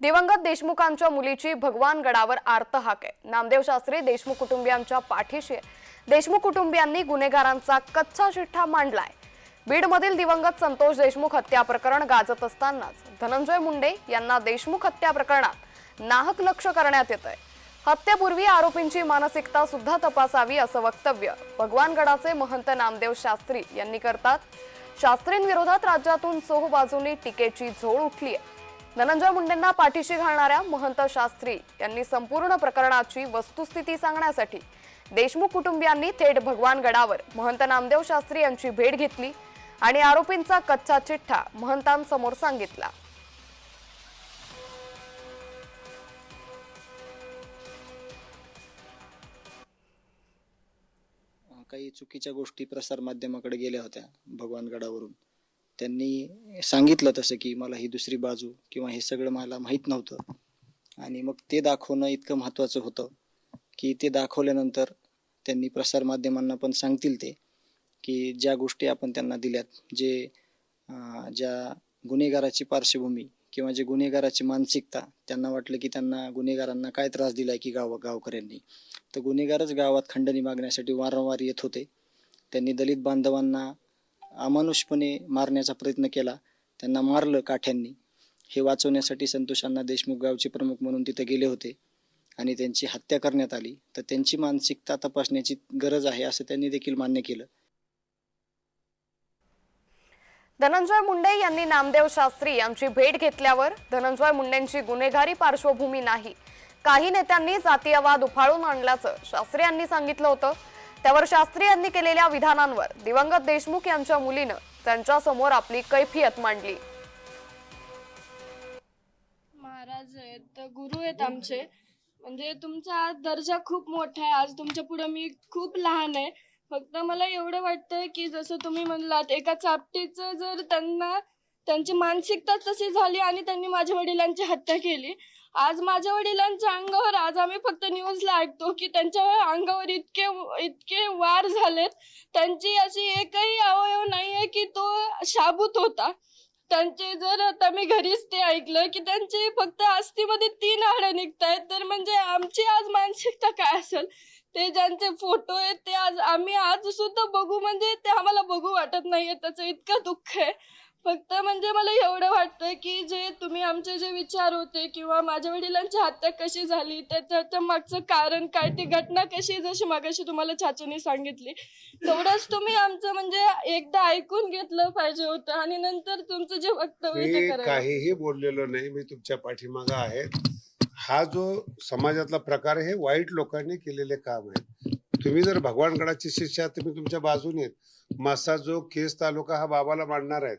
दिवंगत देशमुखांच्या मुलीची भगवान गडावर आर्त हाक आहे. नामदेव शास्त्री देशमुख कुटुंबियांच्या पाठीशी आहे. देशमुख कुटुंबियांनी गुन्हेगारांचा कच्चा चिठ्ठा मांडलाय. बीडमधील दिवंगत संतोष देशमुख हत्या प्रकरण गाजत असतानाच धनंजय मुंडे यांना देशमुख हत्या प्रकरणात नाहक लक्ष करण्यात येत आहे हत्येपूर्वी आरोपींची मानसिकता सुद्धा तपासावी असं वक्तव्य भगवानगडाचे महंत नामदेव शास्त्री यांनी करतात. शास्त्रींविरोधात राज्यातून चोह बाजूनी टीकेची झोड उठली आहे धनंजय मुंडेंना पाठीशी घालणाऱ्या महंत शास्त्री यांनी संपूर्ण प्रकरणाची वस्तुस्थिती सांगण्यासाठी देशमुख कुटुंबियांनी थेट भगवान गडावर महंत नामदेव शास्त्री यांची भेट घेतली आणि आरोपींचा कच्चा चिठ्ठा महंतांसमोर सांगितला. काही चुकीच्या गोष्टी प्रसार माध्यमाकडे गेल्या होत्या भगवानगडावरून त्यांनी सांगितलं तसं की मला ही दुसरी बाजू किंवा हे सगळं मला माहीत नव्हतं. आणि मग ते दाखवणं इतकं महत्त्वाचं होतं की ते दाखवल्यानंतर त्यांनी प्रसार माध्यमांना पण सांगतील ते की ज्या गोष्टी आपण त्यांना दिल्यात जे ज्या गुन्हेगाराची पार्श्वभूमी किंवा जे गुन्हेगाराची मानसिकता त्यांना वाटलं की त्यांना गुन्हेगारांना काय त्रास दिलाय की गाव गावकऱ्यांनी. तर गुन्हेगारच गावात खंडणी मागण्यासाठी वारंवार येत होते. त्यांनी दलित बांधवांना अमानुषपणे मारण्याचा प्रयत्न केला. त्यांना मारलं काठ्यांनी. हे वाचवण्यासाठी संतोषांना देशमुख गावचे प्रमुख म्हणून तिथे गेले होते आणि त्यांची हत्या करण्यात आली. तर त्यांची मानसिकता तपासण्याची गरज आहे असं त्यांनी देखील मान्य केलं. धनंजय मुंडे यांनी नामदेव शास्त्री यांची भेट घेतल्यावर धनंजय मुंडेंची गुन्हेगारी पार्श्वभूमी नाही. काही नेत्यांनी जातीयवाद उफाळून आणल्याचं शास्त्री यांनी सांगितलं होतं. त्यावर शास्त्री यांनी केलेल्या विधानांवर दिवंगत देशमुख यांच्या मुलीनं त्यांच्यासमोर आपली कैफियत मांडली महाराज आहेत गुरु आहेत आमचे. म्हणजे तुमचा दर्जा खूप मोठा आहे. आज तुमच्यापुढे मी खूप लहान आहे. फक्त मला एवढं वाटतंय की जसं तुम्ही म्हणलात एका चापटीचं जर त्यांना त्यांची मानसिकता तशी झाली आणि त्यांनी माझ्या वडिलांची हत्या केली आज माझ्या वडिलांच्या अंगावर आज आम्ही फक्त न्यूजला ऐकतो की त्यांच्या अंगावर इतके इतके वार झालेत. त्यांची अशी एकही अवयव नाहीये की तो शाबूत होता. त्यांचे जर आता मी घरीच ते ऐकलं की त्यांचे फक्त अस्थिमध्ये तीन हाडं निघतायत तर म्हणजे आमची आज मानसिकता काय असेल? ते ज्यांचे फोटो आहेत ते आज आम्ही आज सुद्धा बघू म्हणजे ते आम्हाला बघू वाटत नाहीये. त्याचं इतकं दुःख आहे. फक्त म्हणजे मला एवढं वाटतं की जे तुम्ही आमचे जे विचार होते किंवा माझ्या वडिलांची हत्या कशी झाली त्या त्याच्या मागचं कारण काय ती घटना कशी जशी मागाशी तुम्हाला चाचूने सांगितली तेवढंच तुम्ही आमचं म्हणजे एकदा ऐकून घेतलं पाहिजे होतं आणि नंतर तुमचं जे वक्तव्य मी काहीही बोललेलो नाही मी तुमच्या पाठीमागं आहे हा जो समाजातला प्रकार आहे हे वाईट लोकांनी केलेले काम आहे तुम्ही जर भगवानगडाची शिष्या तुम्ही तुमच्या बाजूने. मासा जो केस तालुका हा बाबाला मांडणार आहेत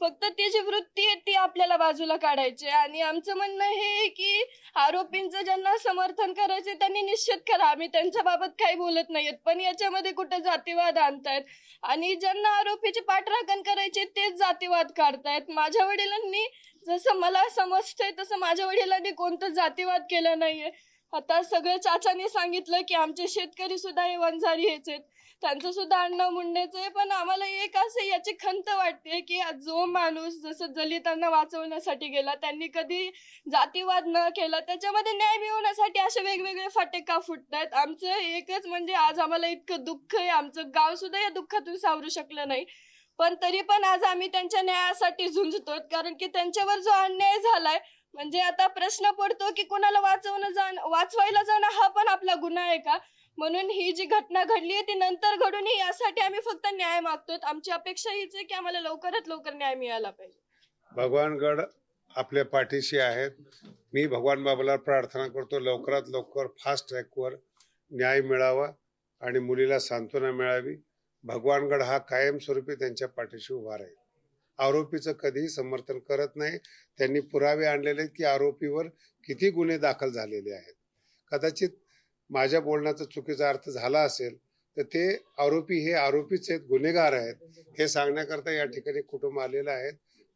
फक्त ती जी वृत्ती आहे ती आपल्याला बाजूला काढायची आणि आमचं म्हणणं हे आहे की आरोपींचं ज्यांना समर्थन करायचं त्यांनी निश्चित करा. आम्ही त्यांच्या बाबत काही बोलत नाहीयेत पण याच्यामध्ये कुठे जातीवाद आणतायत? आणि ज्यांना आरोपीची पाठराखण करायची तेच जातीवाद काढतायत. माझ्या वडिलांनी जसं मला समजतंय तसं माझ्या वडिलांनी कोणतं जातीवाद केलं नाहीये. आता सगळं चाचाने सांगितलं की आमचे शेतकरी सुद्धा हे वंजारी हेच आहेत. त्यांचं सुद्धा अण्णा मुंडेच आहे पण आम्हाला एक असं याची खंत वाटते की जो माणूस जसं दलितांना वाचवण्यासाठी गेला त्यांनी कधी जातीवाद न केला त्याच्यामध्ये न्याय मिळवण्यासाठी असे वेगवेगळे फाटे का फुटतायत. आमचं एकच म्हणजे आज आम्हाला इतकं दुःख आहे आमचं गाव सुद्धा या दुःखातून सावरू शकलं नाही. पण तरी पण आज आम्ही त्यांच्या न्यायासाठी झुंजतो कारण की त्यांच्यावर जो अन्याय झालाय म्हणजे आता प्रश्न पडतो की कुणाला वाचवणं जाण वाचवायला जाणं हा पण आपला गुन्हा आहे का? म्हणून ही जी घटना घडली आहे ती नंतर घडून यासाठी आम्ही फक्त न्याय मागतोय. आमची अपेक्षा हीच आहे की आम्हाला लवकरात लवकर न्याय मिळाला पाहिजे. भगवानगड आपल्या पाठीशी आहेत. मी भगवान बाबाला प्रार्थना करतो लवकरात लवकर फास्ट ट्रॅकवर न्याय मिळावा आणि मुलीला सांत्वना मिळावी. भगवानगड हा कायमस्वरूपी त्यांच्या पाठीशी उभा राहील. आरोपीचं कधीही समर्थन करत नाही. त्यांनी पुरावे आणलेले आहेत की आरोपीवर किती गुन्हे दाखल झालेले आहेत. कदाचित माझ्या बोलण्याचा चुकीचा अर्थ झाला असेल तर ते आरोपी हे आरोपीच आहेत गुन्हेगार आहेत. हे सांगण्याकरता या ठिकाणी कुटुंब आलेलं आहेत.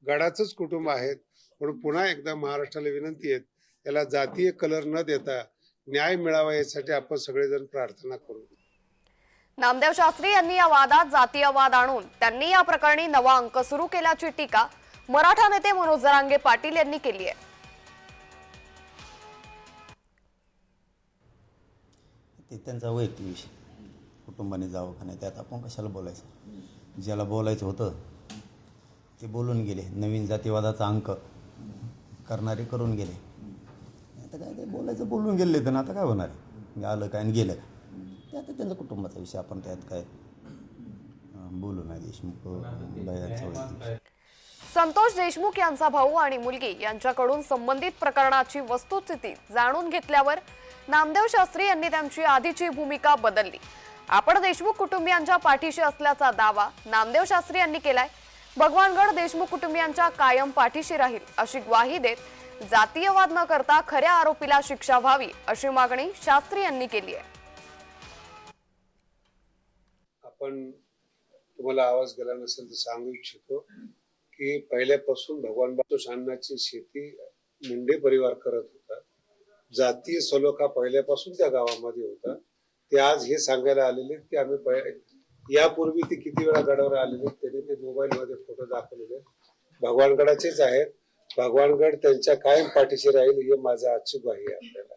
गडाचंच कुटुंब आहेत. म्हणून पुन्हा एकदा महाराष्ट्राला विनंती आहे याला जातीय कलर न देता न्याय मिळावा यासाठी आपण सगळेजण प्रार्थना करू. नामदेव शास्त्री यांनी या वादात जातीयवाद आणून त्यांनी या प्रकरणी नवा अंक सुरू केल्याची टीका मराठा नेते मनोज जरांगे पाटील यांनी केली आहे. ते त्यांचा वैयक्तिक विषय. कुटुंबाने जावं का नाही त्यात आपण कशाला बोलायचं? ज्याला बोलायचं होतं ते बोलून गेले. नवीन जातीवादाचा अंक करणारे करून गेले. आता काय ते बोलायचं बोलून गेले तर आता काय होणार आहे? आलं काय आणि गेलं काय? ते आता त्यांचा कुटुंबाचा विषय. आपण त्यात काय बोलू नाही देशमुख वैयक्तिक संतोष देशमुख यांचा भाऊ आणि मुलगी यांच्याकडून संबंधित प्रकरणाची वस्तुस्थिती जाणून घेतल्यावर नामदेव शास्त्री यांनी त्यांची आधीची भूमिका बदलली. आपण देशमुख कुटुंबियांच्या पाठीशी असल्याचा दावा नामदेव शास्त्री यांनी केलाय. भगवानगड देशमुख कुटुंबियांच्या कायम पाठीशी राहील अशी ग्वाही देत जातीयवाद न करता खऱ्या आरोपीला शिक्षा व्हावी अशी मागणी शास्त्री यांनी केली आहे. आपण तुम्हाला आवाज गेला नसेल तर सांगू इच्छितो की पहिल्यापासून भगवान बापू शेती मुंडे परिवार करत जातीय सलोखा पहिल्यापासून त्या गावामध्ये होता. ते आज हे सांगायला आलेले की आम्ही यापूर्वी ते किती वेळा गडावर आलेले त्यांनी ते मोबाईल मध्ये फोटो दाखवलेले भगवानगडाचेच आहेत. भगवानगड त्यांच्या कायम पाठीशी राहील हे माझं आजची आहे आपल्याला.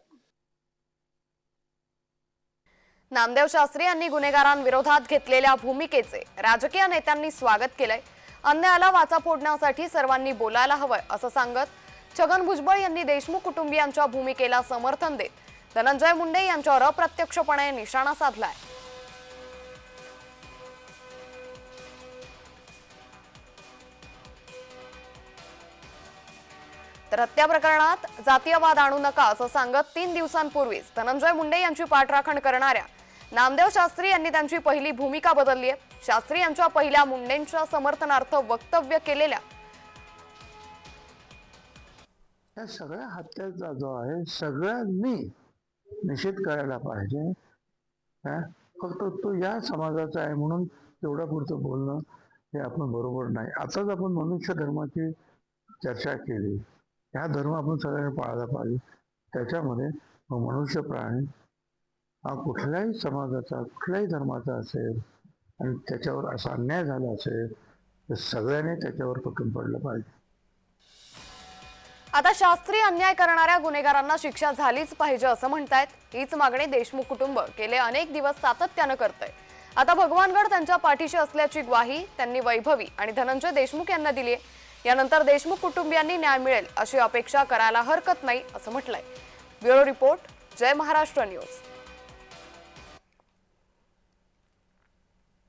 नामदेव शास्त्री यांनी गुन्हेगारांविरोधात घेतलेल्या भूमिकेचे राजकीय नेत्यांनी स्वागत केलंय. अन्यायाला वाचा फोडण्यासाठी सर्वांनी बोलायला हवंय असं सांगत छगन भुजबळ यांनी देशमुख कुटुंबियांच्या भूमिकेला समर्थन देत धनंजय मुंडे यांच्यावर अप्रत्यक्षपणे निशाणा साधलाय. तर हत्या प्रकरणात जातीयवाद आणू नका असं सांगत तीन दिवसांपूर्वीच धनंजय मुंडे यांची पाठराखण करणाऱ्या नामदेव शास्त्री यांनी त्यांची पहिली भूमिका बदलली आहे. शास्त्री यांच्या पहिल्या मुंडेंच्या समर्थनार्थ वक्तव्य केलेल्या या सगळ्या हत्याचा जो आहे सगळ्यांनी निषेध करायला पाहिजे. फक्त तो या समाजाचा आहे म्हणून तेवढ्या पुरतं बोलणं हे आपण बरोबर नाही. आताच आपण मनुष्य धर्माची चर्चा केली. हा धर्म आपण सगळ्यांनी पाळला पाहिजे. त्याच्यामध्ये मनुष्य प्राणी हा कुठल्याही समाजाचा कुठल्याही धर्माचा असेल आणि त्याच्यावर असा अन्याय झाला असेल तर सगळ्यांनी त्याच्यावर पटून पडलं पाहिजे. आता शास्त्रीय अन्याय करणाऱ्या गुन्हेगारांना शिक्षा झालीच पाहिजे असं म्हणतायत. हीच मागणी देशमुख कुटुंब गेले अनेक दिवस सातत्यानं करतंय. आता भगवानगड त्यांच्या पाठीशी असल्याची ग्वाही त्यांनी वैभवी आणि धनंजय देशमुख यांना दिली आहे यानंतर देशमुख कुटुंबियांनी न्याय मिळेल अशी अपेक्षा करायला हरकत नाही असं म्हटलंय. Bureau report Jai Maharashtra news.